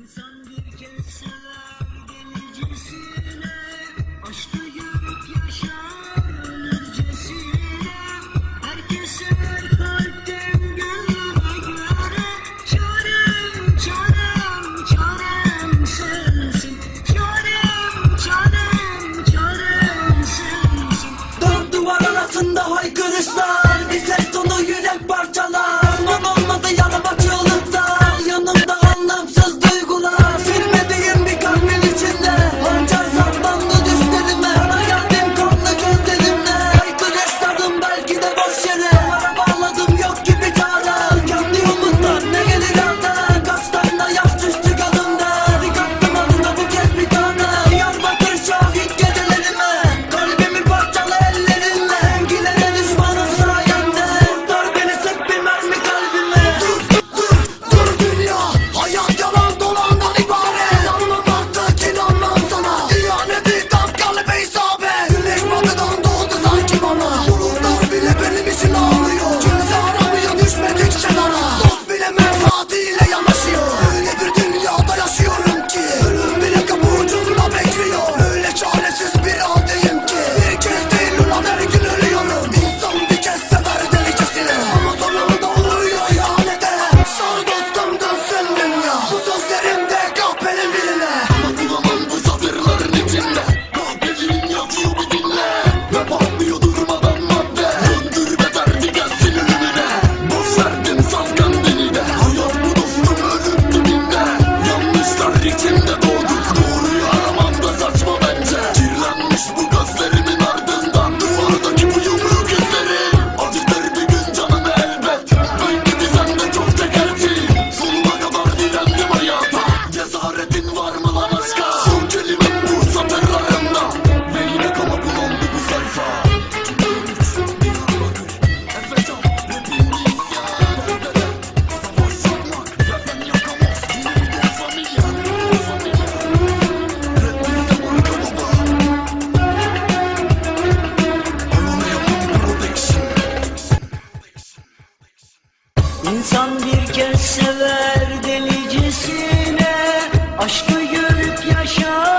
İnsan bir kez sever denizcisine you know. Niyetin var mı lan aşka? Son kelimem Bursa terrarında Ve yine kaba bulundu bu sayfa. İnsan bir kez sever delicesine Aşkı görüp yaşa.